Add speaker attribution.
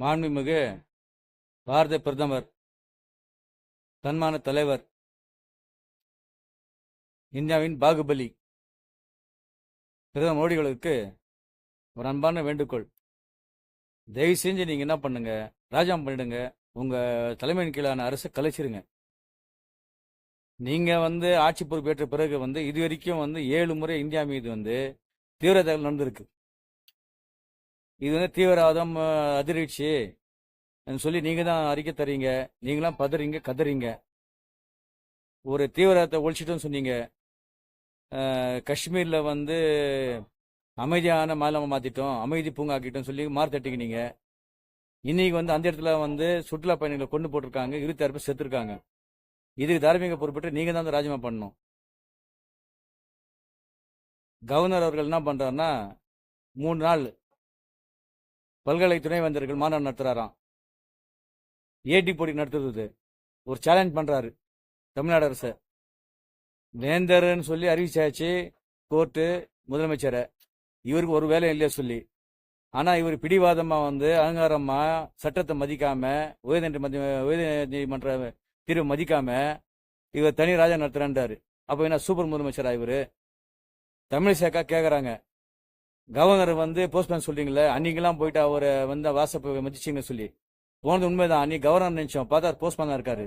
Speaker 1: மாண்புமிகு பாரத பிரதமர் தன்மான தலைவர் இந்தியாவின் பாகுபலி. பிரதமர் மோடிகளுக்கு ஒரு அன்பான வேண்டுகோள். தயவு செஞ்சு நீங்க என்ன பண்ணுங்க ராஜாம் பண்ணிடுங்க உங்க தலைமையின் கீழான அரசை கலைச்சிருங்க. நீங்க வந்து ஆட்சி பொறுப்பேற்ற பிறகு வந்து இது வரைக்கும் வந்து ஏழு முறை இந்தியா மீது வந்து தீவிரவாதம் நடந்திருக்கு. இது வந்து தீவிரவாதம் அஹ், அதிர்ச்சி சொல்லி நீங்க தான் அறிக்கை தரீங்க நீங்களாம் பதறீங்க கதறீங்க. ஒரு தீவிரவாதத்தை ஒழிச்சிட்டோன்னு சொன்னீங்க. காஷ்மீரில் வந்து அமைதியான மாநிலமாக மாற்றிட்டோம் அமைதி பூங்காக்கிட்டோம் சொல்லி மாறு தட்டிக்கினீங்க. இன்னைக்கு வந்து அந்த இடத்துல வந்து சுற்றுலா பயணிகளை கொண்டு போட்டிருக்காங்க இருபத்தாறு பேர் செத்துருக்காங்க. இதுக்கு தார்மீக பொறுப்பிட்டு நீங்கள் தான் அந்த ராஜினாமா பண்ணணும். கவர்னர் அவர்கள் என்ன பண்ணுறாருன்னா மூணு நாள் பல்கலை துணைவேந்தர்கள் மாநாடு நடத்துறாராம். ஏடி போட்டி நடத்துறது. ஒரு சேலஞ்ச் பண்ணுறாரு தமிழ்நாடு அரசு. வேந்தர்னு சொல்லி அறிவிச்சாச்சு. கோர்ட்டு முதலமைச்சரை. இவருக்கு ஒரு வேலை இல்லையா சொல்லி. ஆனால் இவர் பிடிவாதமாக வந்து அகங்காரமாக சட்டத்தை மதிக்காமல் உயர்நீதி மதி உயர்நீதிமன்ற தீர்வு மதிக்காமல் இவர் தனி ராஜா நடத்துறான்றாரு. அப்போ என்ன சூப்பர் முதலமைச்சரா இவர்? தமிழிசேக்கா கேட்குறாங்க கவர்னர் வந்து போஸ்ட்மேன் சொல்றீங்களே அன்னைக்கெல்லாம் போயிட்டு அவரை வந்து வாசப்பை மதிச்சிங்கன்னு சொல்லி. போனது உண்மைதான். அன்னைக்கு கவர்னர் நினைச்சோம். பார்த்தா போஸ்ட்மேன் தான் இருக்காரு.